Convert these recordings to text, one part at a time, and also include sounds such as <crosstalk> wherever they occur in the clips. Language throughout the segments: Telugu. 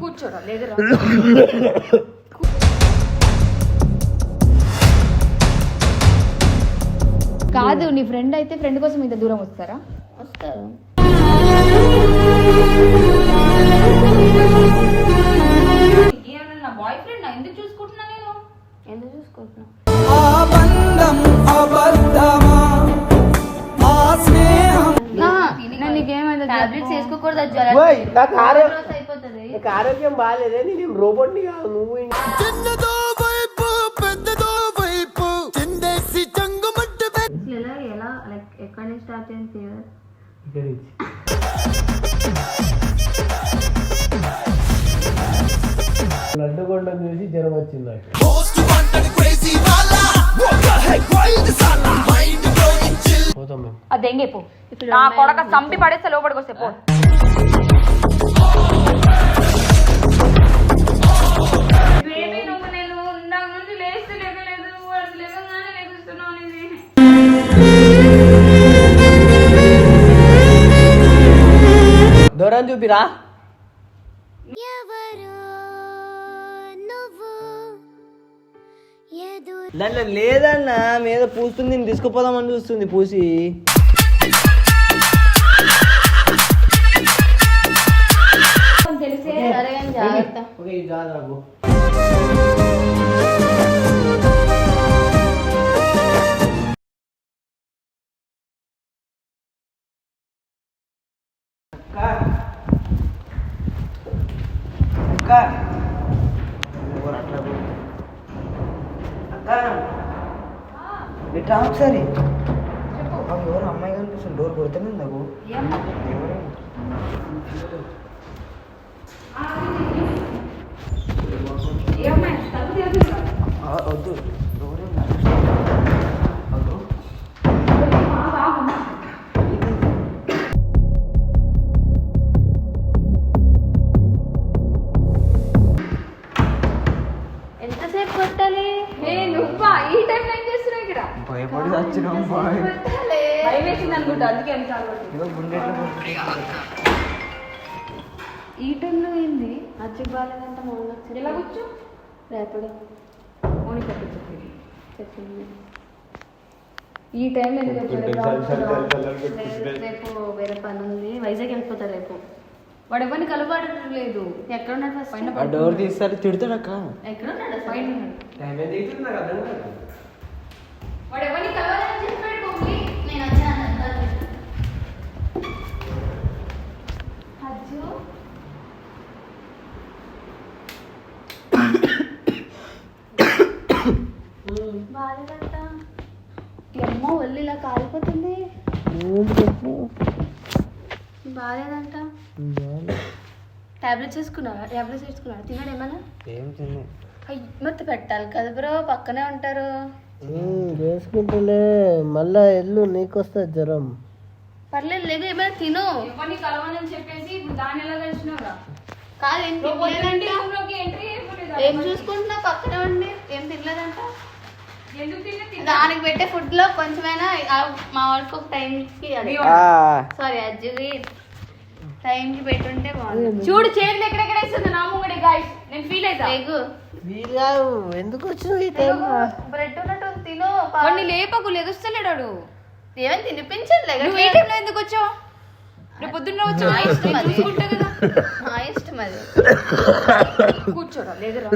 కూర్చోరా కాదు నీ ఫ్రెండ్ అయితే ఫ్రెండ్ కోసం ఇంత దూరం వస్తారా? వస్తారు. నా బాయ్ ఫ్రెండ్ ఎందుకు చూసుకుంటున్నా నేను? ఎందుకు చూసుకుంటున్నావు? టాబ్లెట్స్ వేసుకోకూడదు జ్వరం నాకు ఆరో- రోజు అయిపోతుంది. నీకు ఆరోగ్యం బాగాలేదే నేను రోబోట్ని కాదు నువ్వు ఇంకా. చిన్నదో వైపు పెద్దదో వైపు చిందేసి చంగుమట్టి అసలు ఎలా ఎలా లైక్ ఎక్కడి నుంచి స్టార్ట్ అయింది ఫీవర్? ఇక్కడ నుంచి. లడ్డు కొండను చూసి జ్వరం వచ్చింది నాకు పోతాం మేము. అది దెంగే పో. నా కొడక సంపి పడేస్తే లోపలికి వస్తే పో. బేబీ నువ్వు దాంట్లో లేదన్న మీద పూస్తుంది నేను తీసుకుపోదామని చూస్తుంది పూసి. తెలిసే సరే కానీ జాగ్రత్త. ఓకే ఇది కాదు నాకు అక్క. ఎవరు ఇట్లా ఒకసారి ఎవరు అమ్మాయి కనిపిస్తుంది? డోర్ కొడుతూనే నాకు వద్దు. ఎవరు? భయపడి వచ్చినాం బాయ్. ఈ టైంలో ఏంది? అచ్చుకు బాగాలేదంట మౌన ఎలా కూర్చో? రేపడు ఓని కట్టు చెప్పింది. చెప్పింది ఈ టైంలో ఎందుకు వచ్చాడు? రేపు- వేరే పని ఉంది. వైజాగ్ వెళ్ళిపోతా రేపు. వాడు ఎవరిని కలపడం లేదు ఎక్కడ ఉన్నాడు. డోర్ తీస్తారు తిడతాడక్క ఎక్కడ ఉన్నాడు? పైన ఉన్నాడు. టైం ఎంత అవుతుంది నాకు అర్థం కాదు. వాడు ఎవరిని కలవాలని చెప్పాడు కోహ్లీ నేను వచ్చాను అంటారు. అజ్జు. బాగాలేదంట అమ్మో ఒళ్ళు ఇలా కాలిపోతుంది. బాగాలేదంట తిన్నాడు ఏమన్నా ఏం తిన్నా. అయ్యి మొత్తం పెట్టాలి కదా బ్రో పక్కనే ఉంటారు. చేసుకుంటలే మళ్ళా ఎల్లు నీకొస్తుంది జ్వరం. పర్లేదు లేదు ఏమైనా తిను. కలవాలని చెప్పేసి ఇప్పుడు దాన్ని ఎలా కలిసినావురా? కాదు ఏం తినలేదంట. ఏం చూసుకుంటున్నావు? పక్కనే ఉండి. ఏం తినలేదంట. దానికి పెట్టే ఫుడ్లో కొంచెమైనా ఆ మా వాడికి ఒక టైం కి సారీ అజ్జుకి టైం కి పెట్టుంటే బాగుంది చూడు చేతులు ఎక్కడెక్కడ వేస్తుంది నా ముంగడే గాయస్ నేను ఫీల్ అవుతా ఎందుకు వచ్చినావు ఈ టైం బ్రెడ్ ఉన్నట్టు ఉంది, తిను వాడిని లేపకు లెగుస్తలేడాడు ఏమైనా తినిపించండి నువ్వు ఏ టైంలో ఎందుకు వచ్చావు? రేపు పొద్దున్న వచ్చావు నా ఇష్టం నేను అది. చూసుకుంటా కదా. నా ఇష్టం అది. కూర్చోరా లేదురా.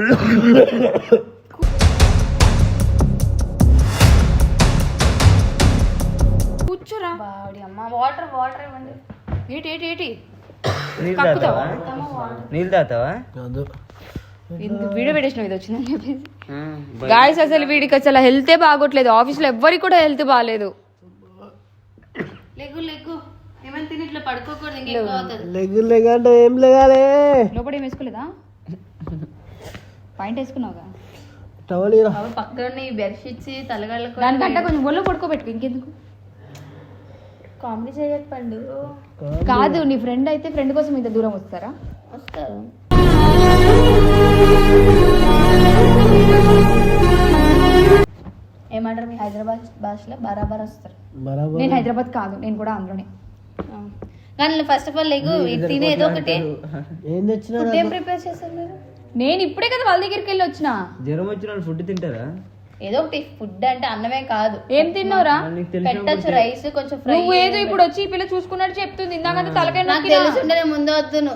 కూర్చోరా. బాడి అమ్మ వాటర్ వాటర్ ఇవ్వండి. ఏటి ఏటి ఏటి? నీళ్ళు? తాగుతావా? నీళ్ళు తాగుతావా? వీడియో పెట్టేసినావు ఇది వచ్చిందని చెప్పేసి. గాయస్ అసలు వీడికి అసలు హెల్తే బాగోట్లేదు. ఆఫీస్లో ఎవ్వరికి కూడా హెల్త్ బాగాలేదు లెగ్గు ఏం లెగాలే? లోపల ఏం వేసుకోలేదా? పాయింట్ వేసుకున్నావుగా? టవల్ పక్కన బెడ్షీట్స్ దానికంటే కొంచెం ఒళ్ళు పడుకోబెట్టుకో ఇంకెందుకు? కామెడీ కాదు నీ ఫ్రెండ్ అయితే ఫ్రెండ్ కోసం ఇంత దూరం వస్తారా? వస్తారు. ఏమంటారు? మీ హైదరాబాద్ భాషలో బరాబర్ వస్తారు. నేను హైదరాబాద్ కాదు నేను కూడా అందులోనే. కానీ ఫస్ట్ ఆఫ్ ఆల్ లెగు తినే ఏదో ఒకటి. ఏం ప్రిపేర్ చేస్తారు మీరు? నేను ఇప్పుడే కదా వాళ్ళ దగ్గరికి వెళ్ళి వచ్చిన. జ్వరం వచ్చిన ఫుడ్ తింటారా? ఏదో ఒకటి ఫుడ్ అంటే అన్నమే కాదు. ఏం తిన్నావురా? పెట్టచ్చు రైస్ కొంచెం ఫ్రై నువ్వు ఏదో ఇప్పుడు వచ్చి ఈ పిల్ల చూసుకున్నట్టు చెప్తుంది ఇందాక తలకాయ నాకు తెలుసుంటే నేను ముందే వద్దును.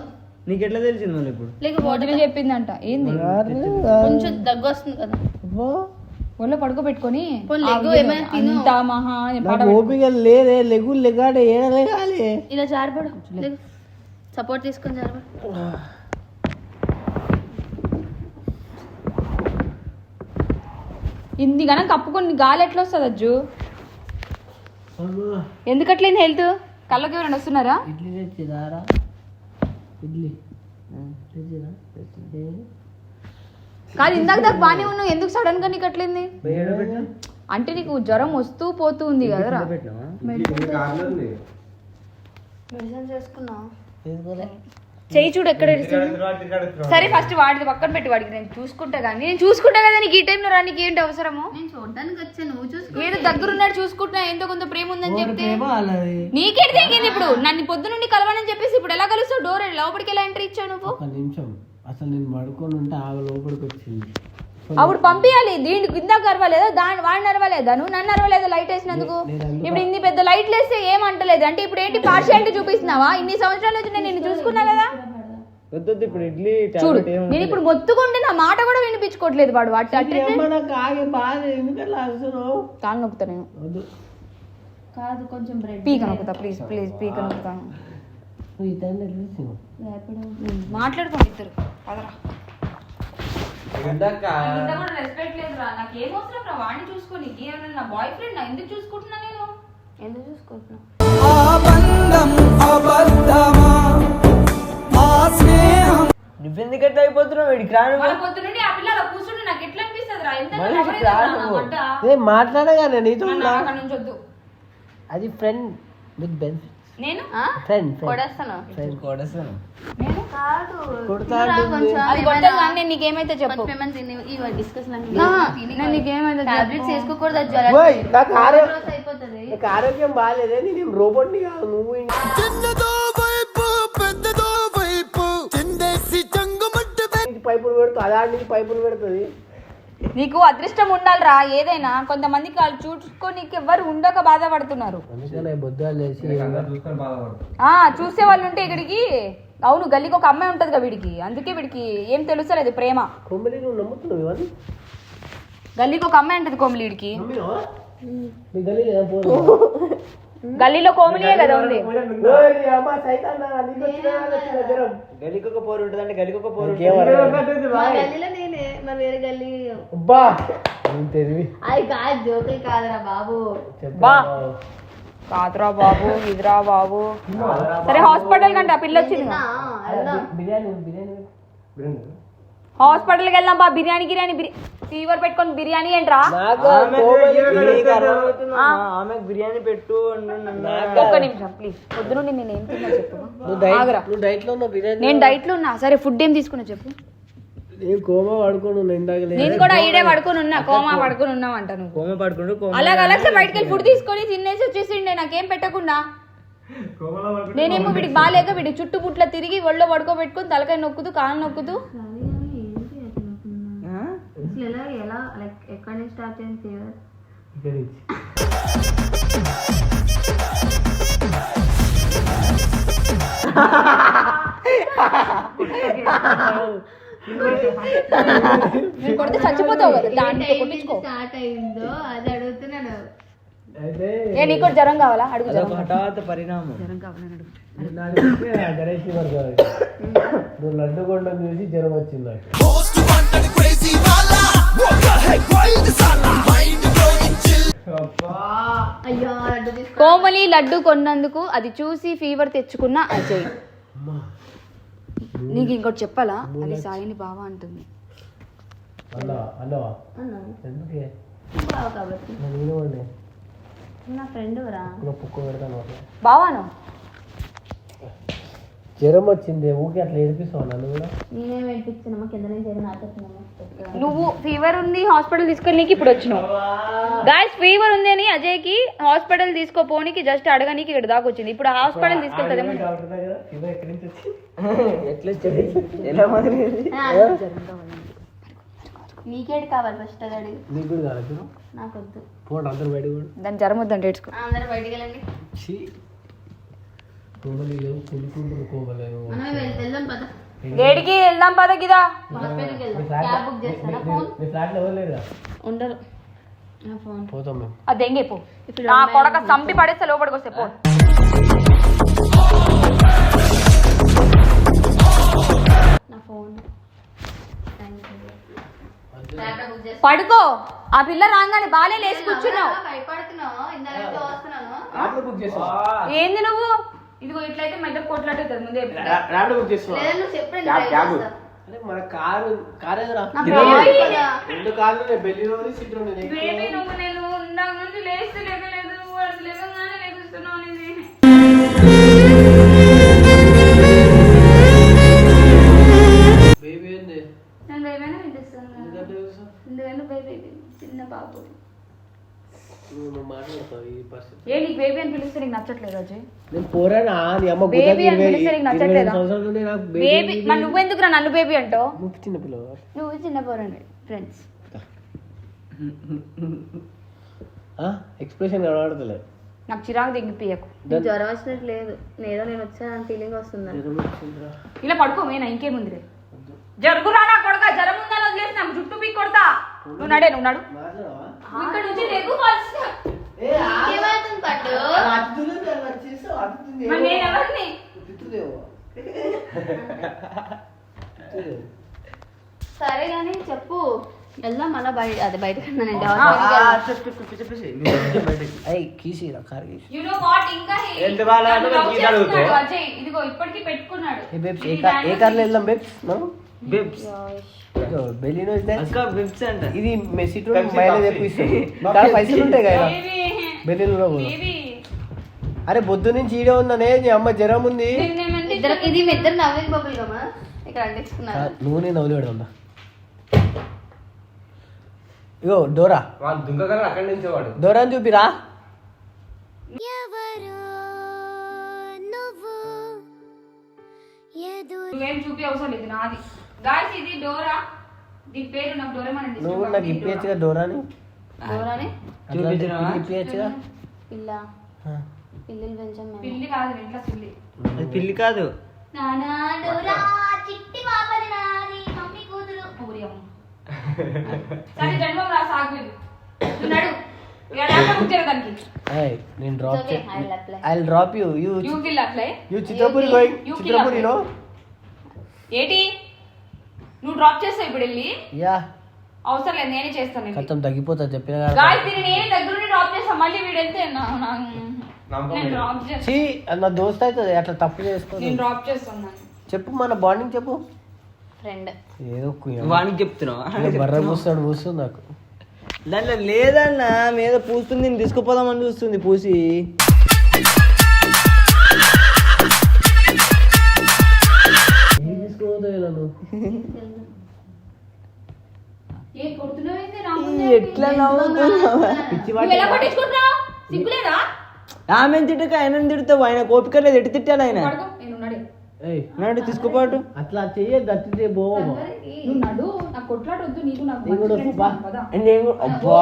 నీకు ఎట్లా తెలిసింది మళ్ళీ ఇప్పుడు? లేక చెప్పిందంట ఏంది? కొంచెం దగ్గు వస్తుంది కదా. ఒళ్ళో పడుకోబెట్టుకొని. అంత మహా ఓపిక లేదే లెగు లెగాడే ఏడలేగాలి ఇలా జారిపడు సపోర్ట్ తీసుకొని జారిపడు. ఇంది గనం కప్పుకొని గాలి ఎట్లా వస్తుంది అజ్జు? ఎందుకట్లేదు హెల్త్? కళ్ళకి ఎవరైనా వస్తున్నారా? ఇడ్లీ తెచ్చిదారా ఇడ్లీ. తెచ్చిదా కాదు ఇందాక దాకా బానే ఉన్నావు ఎందుకు సడన్గా నీకు అట్లేంది? అంటే నీకు జ్వరం వస్తూ పోతూ ఉంది కదరా. చెయ్యి చూడు ఎక్కడ. సరే ఫస్ట్ వాడిది పక్కన పెట్టి వాడికి. నేను చూసుకుంటా కానీ నేను చూసుకుంటా కదా నీకు ఈ టైంలో రా నీకు ఏంటి అవసరము? నేను చూడడానికి వచ్చాను నువ్వు చూసుకో ఏడు దగ్గరున్నాడు చూసుకుంటున్నా ఎంతో కొంత ప్రేమ ఉందని చెప్తే. నీకేంటి తెగింది ఇప్పుడు? నన్ను పొద్దు నుండి కలవనని చెప్పేసి ఇప్పుడు ఎలా కలుస్తావు? డోర్ లోపలికి ఎలా ఎంట్రీ ఇచ్చావు నువ్వు? నిమిషం. అసలు నేను పడుకొని ఉంటే ఆమె లోపలికి వచ్చింది. అప్పుడు పంపించాలి దీనికి ఇందాక అరవలేదా? దాని వాడిని అరవలేదా? నువ్వు నన్ను అరవలేదా లైట్ వేసినందుకు? ఇప్పుడు ఇన్ని పెద్ద లైట్లు వేస్తే ఏమంటలేదు అంటే ఇప్పుడు ఏంటి పార్షియాలిటీ చూపిస్తున్నావా? ఇన్ని సంవత్సరాల నుంచి నేను నిన్ను చూసుకున్నా కదా? వద్దొద్దు ఇప్పుడు ఇడ్లీ చూడు నేను ఇప్పుడు మొత్తుకుంటే నా మాట కూడా వినిపించుకోవట్లేదు వాడు. వాటి కాలు నొక్కుతా నేను. కాదు కొంచెం బ్రెడ్ పీక నొక్కుతా ప్లీజ్ ప్లీజ్ పీక నొక్కుతాను? మాట్లాడుకోండి ఇద్దరు. పదరా. రెస్పెక్ట్ లేదురా నాకు ఏం అవసరం రా వాడిని చూసుకొని నా బాయ్ ఫ్రెండ్ ఎందుకు చూసుకుంటున్నా నేను? ఎందుకు నువ్వెందుకు ఎట్లా అయిపోతున్నావు? వీడికి రాను. మన పొద్దు నుండి ఆ పిల్ల అలా కూర్చుంటే నాకు ఎట్లా అనిపిస్తుంది రా ఎంత మనిషికి నవ్వలేదా రాను. నా మంట? నేను మాట్లాడగానే నీతో నా నాకు అక్కడి నుంచి వద్దు అది ఫ్రెండ్ విత్ బెనిఫిట్ నేను? కొడేస్తాను. కొడేస్తాను. కాదు. అది కొట్టదు కానీ నీకేమైతే చెప్పు. ఇవి నా, నీకేమైతే టాబ్లెట్స్. వేసుకోకూడదు నాకు ఆరోగ్యం బాగాలేదే? నేను రోబోట్ని కాదు నువ్వు పైపులు పెడుతూ అదాడి నుంచి పైపులు పెడుతుంది. నీకు అదృష్టం ఉండాలిరా ఏదైనా. కొంతమందికి వాళ్ళు చూసుకొని ఎవరు ఉండక బాధపడుతున్నారు. చేసి వాళ్ళు ఉంటే ఇక్కడికి. అవును గల్లీకి ఒక అమ్మాయి ఉంటది కదా వీడికి. అందుకే వీడికి ఏం తెలుస్తలేదు ప్రేమ. గల్లీకి ఒక అమ్మాయి ఉంటది కోమలి <laughs> గల్లీలో కోమలియే కదా ఉంది. గలికొక పోరు ఉంటుంది. అంటే గలికొక పోరు మా గల్లీలో నేనే మరి వేరే గల్లీ. అబ్బా! నేను తెలివి? అది కాదు జోకులు కాదురా బాబు. బా. కాదురా బాబు ఇదిరా బాబు. సరే హాస్పిటల్ కంటే పిల్ల వచ్చింది. బిర్యానీ బిర్యానీ. హాస్పిటల్కి వెళ్దాం బా బిర్యానీ గిర్యానీ ఫీవర్ పెట్టుకొని బిర్యానీ ఏంట్రా? ఆమె బిర్యానీ పెట్టు ఒక్క నిమిషం ప్లీజ్ పొద్దు నుండి నేను ఏం తిన్నా చెప్పు. డైట్లో బిర్యానీ నేను డైట్లో ఉన్నా. సరే ఫుడ్ ఏం తీసుకున్నా చెప్పు. నేను కోమా పడుకోను ఉన్నా ఇందాక లేదు నేను కూడా ఈడే పడుకొని ఉన్నా. కోమా పడుకొని ఉన్నావు అంట నువ్వు. కోమ పడుకుంటూ అలాగ అలాగే బయటకి వెళ్ళి ఫుడ్ తీసుకొని తినేసి వచ్చేసిండే. నాకేం పెట్టకుండా. నేనేమో వీడికి బాగాలేక వీడి చుట్టూ పుట్ల తిరిగి ఒళ్ళో పడుకోబెట్టుకుని తలకాయ నొక్కుతూ కాలు నొక్కుతూ అసలు ఎలా ఎలా లైక్ ఎక్కడి నుంచి స్టార్ట్ అయింది ఫీవర్ ఇక్కడ నుంచి నేను కొడితే చచ్చిపోతావు కదా దాంట్లో కొట్టించుకో. స్టార్ట్ అయిందో అది అడుగుతున్నాను. అయితే ఏ నీకు కూడా జ్వరం కావాలా? అడుగు జ్వరం హఠాత్ పరిణామం. జ్వరం కావాలని అడుగు. గణేష్ ఫీవర్ కాదు నువ్వు లడ్డు కొండం చూసి జ్వరం వచ్చింది నాకు కోమలి లడ్డు కొన్నందుకు అది చూసి ఫీవర్ తెచ్చుకున్న అజయ్. అమ్మా నీకు ఇంకోటి చెప్పాలా? అది సాయిని బావా అంటుంది. అన్నా అన్నవా అన్నాను ఎందుకే బావ కాబట్టి నేను వినవండి నా ఫ్రెండ్ రా ఇక్కడ పుక్క పెడతాను బావాను జ్వరం వచ్చింది ఊకి అట్లా ఏడిపిస్తావు నన్ను కూడా? నేనే వెళ్ళిపించాను కింద నుంచి ఏదైనా ఆటోస్తున్నాము నువ్వు ఫీవర్ ఉంది హాస్పిటల్ తీసుకెళ్ళడానికి ఇప్పుడు వచ్చినావు. గాయస్ ఫీవర్ ఉంది అని అజయ్కి హాస్పిటల్ తీసుకోపోనికి జస్ట్ అడగనీకి ఇక్కడ దాకా వచ్చింది. ఇప్పుడు హాస్పిటల్ తీసుకెళ్తాదేమో నీకేడు కావాలి ఫస్ట్ అది నీకు కూడా కాదు చూడు నాకు వద్దు పోండి అందరు దాని జ్వరం వద్దంటే అందరూ బయటికి వెళ్ళండి. వెళ్దాం పద. ఏడికి వెళ్దాం పద గిదా. మీ ఫ్లాట్లో ఎవరు ఉండరు. నా ఫోన్. పోతాం మేము. అది దెంగే పో. నా కొడక సంపి పడేస్తే లోపలికి వస్తే పో. నా ఫోన్. ల్యాప్టాప్ బుక్ చేస్తా. పడుకో. ఆ పిల్ల రాగానే బాలే లేచి కూర్చున్నావు. ఏంది నువ్వు? ఇదిగో ఇట్లయితే మెల్ల కొట్లాట అవుతుంది ముందే ర్యాపిడో బుక్ చేస్తావా లేదా నువ్వు చెప్పండి క్యాబ్, క్యాబ్. అరే మన కారు కార్ కదా. రెండు కార్లు ఉన్నాయి బెల్లి రోజు సిటీ ఉన్నాయి బేబీ నువ్వు నేను ఇందాక నుంచి లేస్తే లేకలేదు వాడికి లేవగానే లేపిస్తున్నావు అనేది ఏ నీకు బేబీ అని పిలిస్తే నీకు నచ్చట్లేదు అజయ్? నేను పోరానా నీ అమ్మ Baby గుద్దకి అని ఇరవై- పిలిస్తే నీకు ఇరవై నచ్చట్లేదా? నాకు బేబీ నన్ను బేబీ అంటావు? నువ్వు చిన్న పిల్లవా? నువ్వు చిన్న పోరండి ఫ్రెండ్స్ ఎక్స్ప్రెషన్ కనబడతలే నాకు చిరాకు దిగిపియకు నీకు జ్వరం వచ్చినట్టు లేదు. ఏదో నేను వచ్చాను ఫీలింగ్ వస్తుంది? ఇలా పడుకోమేనా ఇంకేముంది జరుగురా నా కొడక జ్వరం ఉందని వదిలేసిన జుట్టు పీక్ కొడతా నువ్వు నడే నువ్వు నడు. మాట్లాడవా? ఇక్కడ నుంచి ఏమవుతుంది పట్టు మరి నేను ఎవరిని? సరే కానీ చెప్పు. వెళ్దాం మళ్ళీ బయట అదే అజయ్. ఇదిగో ఇప్పటికి పెట్టుకున్నాడు. ఏ కార్లో వెళ్దాం బేబ్స్? మనం బిబ్స్. ఇది మెస్సీ మైలేజ్. ఎక్కువ ఇస్తుంది. పైసలు ఉంటాయి కదా. అరే బొద్దు నుంచి ఈడే ఉందనే నీ అమ్మ జ్వరం ఉంది. ఇది ఇద్దరు నవ్వింగ్ బబుల్ గమా ఇక్కడ అంటించుకున్నారు. నువ్వు నేను నవ్వులు పెడదా ఇగో డోరా. అక్కడి నుంచి వాడు. డోరాని చూపిరా. నువ్వేం? చూపి అవసరం లేదు నాది. గాయస్ ఇది డోరా. దీని పేరు నాకు డోరేమని నువ్వు. నాకు ఇప్పించగా డోరాని? పిల్ల. కాదు ఇంట్లో పిల్లి. అది పిల్లి కాదు. నానా డోరా చిట్టి పాపని నాని మమ్మీ కూతురు. పూరి అమ్మ. సరే జన్మం రా సాగు నువ్వు నడు. ఇక ల్యాప్టాప్ బుక్ చేయరు దానికి నేను drop Okay, I'll apply. I drop you you you kill apply you Chitrapuri You going you kill Chitrapuri no ఏంటి? నువ్వు డ్రాప్ చేస్తావు ఇప్పుడు వెళ్ళి? యా. అవసరం లేదు నేనే చేస్తాను. ఖతం తగ్గిపోతా చెప్పిన కదా గాయస్ దీన్ని నేనే దగ్గరుండి డ్రాప్ చేస్తాను మళ్ళీ వీడు వెళ్తే నా- నా- నమ్మకం నేను లేదు. డ్రాప్ చేస్తాను అది నా దోస్త్ అవుతుంది అట్లా తప్పు చేసుకో నేను డ్రాప్ చేస్తున్నాను చెప్పు మన బాండింగ్ చెప్పు. ఫ్రెండ్ ఏదో కుయ్యం. వానికి చెప్తున్నావు? ఇలా బర్ర పూస్తాడు పూస్తుంది నాకు. దాంట్లో లేదన్న మీద పూస్తుంది నేను తీసుకుపోదామని చూస్తుంది పూసి. ఏం ఇలా <laughs> నువ్వు ఏ కొడుతున్నావు ఏంది? నా ముందే ఈ ఎట్లా ఆమె తిట్టక ఆయన తిడతావు? ఆయన కోపిక లేదు. ఎటు తిట్టాడు ఆయన? పడుకో నేను ఉన్నాడే. ఏయ్ నాడు తీసుకుపోటు అట్లా చెయ్యద్దు అట్లా నడు కొట్లాట వద్దు నీకు నాకు. నేను అబ్బా.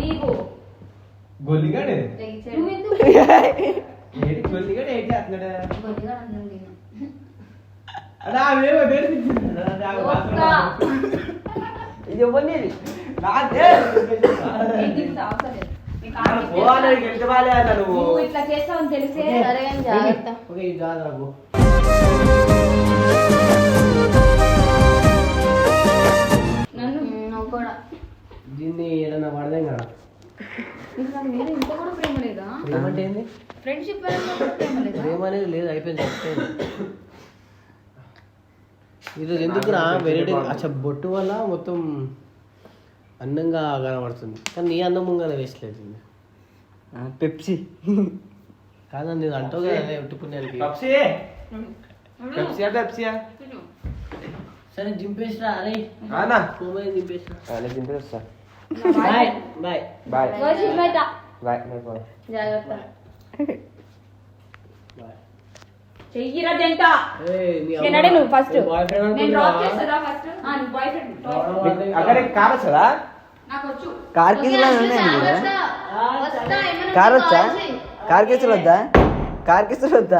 నీకు? గొల్లిగాడే? గొల్లిగాడే? ఏంటి ఇది ఇవ్వలేదు నాదే. పోవాలి వాలి అన్న నువ్వు. నువ్వు ఇట్లా చేస్తావని తెలిసే సరే జాగ్రత్త. ఓకే ఇది కాదు నన్ను? నువ్వు కూడా. దీన్ని ఏదైనా పడదాం కదా. ఫ్రెండ్షిప్ ప్రేమ అనేది లేదు అయిపోయింది. ఈరోజు ఎందుకురా? వెరైటీ అచ్చా బొట్టు వల్ల మొత్తం అందంగా కనబడుతుంది. కానీ నీ అందం ముంగల వేస్ట్ లేదు పెప్సీ. కాదండి ఇది అంటావు కదా ఉట్టుకునేది పప్సి. పెప్సియా పెప్సియా? సరే జింపేసిరా అరే. ఆనా కోమని జింపేసిరా నేను దింపేసి వస్తా బాయ్. బాయ్. బాయ్. బాయ్ నేను పోను. జాగ్రత్త. బాయ్. చెయ్యిరా నువ్వు ఫస్ట్ బాయ్ ఫ్రెండ్ నేను డ్రాప్ చేస్తారా ఫస్ట్ నువ్వు బాయ్ ఫ్రెండ్ అక్కడ కార్ వస్తుందా? నాకు వచ్చు కార్ ఉన్నాయి? వచ్చా. కార్ వద్దా? కార్ వద్దా?